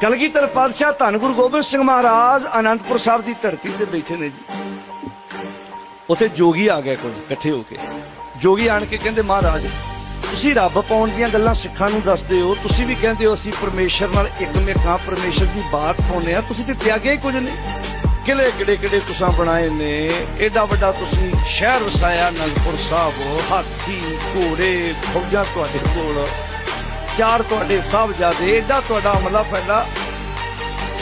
ਕਲਗੀਧਰ ਪਾਤਸ਼ਾਹ ਧੰਨ ਗੁਰੂ ਗੋਬਿੰਦ ਸਿੰਘ ਮਹਾਰਾਜ ਆਨੰਦਪੁਰ ਸਾਹਿਬ ਦੀ ਧਰਤੀ ਤੇ ਬੈਠੇ ਨੇ ਜੀ। ਉੱਥੇ ਜੋਗੀ ਆ ਗਏ ਕੁਝ ਇਕੱਠੇ ਹੋ ਕੇ। ਜੋਗੀ ਆਣ ਕੇ ਕਹਿੰਦੇ, ਮਹਾਰਾਜ, ਤੁਸੀਂ ਰੱਬ ਪਾਉਣ ਦੀਆਂ ਗੱਲਾਂ ਸਿੱਖਾਂ ਨੂੰ ਦੱਸਦੇ ਹੋ। ਤੁਸੀਂ ਵੀ ਕਹਿੰਦੇ ਹੋ, ਅਸੀਂ ਪਰਮੇਸ਼ਰ ਨਾਲ ਇੱਕ ਮੇਕਾਂ ਪਰਮੇਸ਼ਰ ਦੀ ਬਾਤ ਪਾਉਂਦੇ ਆ ਤੁਸੀਂ ਤੇ ਤਿਆਗਿਆ ਹੀ ਕੁਝ ਨਹੀਂ। ਕਿਲੇ ਕਿਹੜੇ ਕਿਹੜੇ ਤੁਸੀਂ ਬਣਾਏ ਨੇ। ਏਡਾ ਵੱਡਾ ਤੁਸੀਂ ਸ਼ਹਿਰ ਵਸਾਇਆ ਅਨੰਦਪੁਰ ਸਾਹਿਬ, ਹਾਥੀ, ਘੋੜੇ, ਫੌਜਾਂ ਤੁਹਾਡੇ ਕੋਲ। ਚਾਰ ਤੁਹਾਡੇ ਸਾਹਿਬਜ਼ਾਦੇ, ਏਡਾ ਤੁਹਾਡਾ ਅਮਲਾ ਪੈਦਾ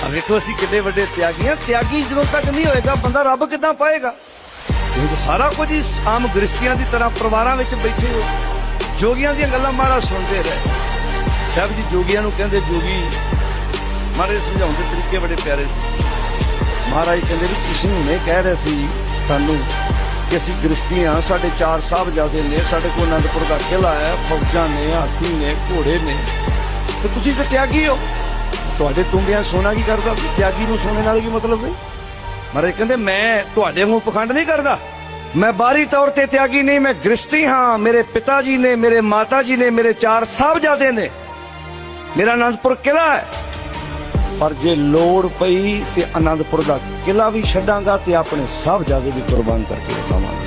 ਆ ਵੇਖੋ, ਅਸੀਂ ਕਿੰਨੇ ਵੱਡੇ ਤਿਆਗੀ ਆ ਤਿਆਗੀ ਜਦੋਂ ਤੱਕ ਨਹੀਂ ਹੋਏਗਾ, ਬੰਦਾ ਰੱਬ ਕਿੱਦਾਂ ਪਾਏਗਾ? ਇਹ ਸਾਰਾ ਕੁਝ ਹੀ ਆਮ ਗ੍ਰਸਤੀਆਂ ਦੀ ਤਰ੍ਹਾਂ ਪਰਿਵਾਰਾਂ ਵਿੱਚ ਬੈਠੇ ਹੋ ਜੋਗੀਆਂ ਦੀਆਂ ਗੱਲਾਂ ਮਾਰਾ ਸੁਣਦੇ ਰਹੇ। ਸਾਹਿਬ ਜੀ, ਜੋਗੀਆਂ ਨੂੰ ਕਹਿੰਦੇ, ਜੋਗੀ ਮਾਰੇ ਸਮਝਾਉਣ ਦੇ ਤਰੀਕੇ ਬੜੇ ਪਿਆਰੇ ਸੀ। ਮਹਾਰਾਜ ਕਹਿੰਦੇ ਵੀ ਤੁਸੀਂ ਹੁਣੇ ਕਹਿ ਰਿਹਾ ਸੀ ਸਾਨੂੰ ਕਿ ਅਸੀਂ ਗ੍ਰਸਤੀ ਹਾਂ, ਸਾਡੇ ਚਾਰ ਸਾਹਿਬਜ਼ਾਦੇ ਨੇ, ਸਾਡੇ ਕੋਲ ਅਨੰਦਪੁਰ ਦਾ ਕਿਲਾ ਹੈ, ਫੌਜਾਂ ਨੇ, ਹਾਥੀ ਨੇ, ਘੋੜੇ ਨੇ। ਤੇ ਤੁਸੀਂ ਤਾਂ ਤਿਆਗੀ ਹੋ। ਤੁਹਾਡੇ ਤੁੰਬਿਆਂ ਸੋਨਾ ਕੀ ਕਰਦਾ? ਤਿਆਗੀ ਨੂੰ ਸੋਨੇ ਨਾਲ ਕੀ ਮਤਲਬ ਹੈ? ਮਹਾਰਾਜ ਕਹਿੰਦੇ, ਮੈਂ ਤੁਹਾਡੇ ਮੂੰਹ ਪਖੰਡ ਨਹੀਂ ਕਰਦਾ। ਮੈਂ ਬਾਹਰੀ ਤੌਰ ਤੇ ਤਿਆਗੀ ਨਹੀਂ, ਮੈਂ ਗ੍ਰਸਤੀ ਹਾਂ। ਮੇਰੇ ਪਿਤਾ ਜੀ ਨੇ, ਮੇਰੇ ਮਾਤਾ ਜੀ ਨੇ, ਮੇਰੇ ਚਾਰ ਸਾਹਿਬਜ਼ਾਦੇ ਨੇ। ਮੇਰਾ ਅਨੰਦਪੁਰ ਕਿਲਾ ਹੈ। ਪਰ ਜੇ ਲੋੜ ਪਈ ਤੇ ਆਨੰਦਪੁਰ ਦਾ ਕਿਲਾ ਵੀ ਛੱਡਾਂਗਾ ਤੇ ਆਪਣੇ ਸਾਹਿਬਜ਼ਾਦੇ ਵੀ ਕੁਰਬਾਨ ਕਰਕੇ ਦਿਖਾਵਾਂਗਾ।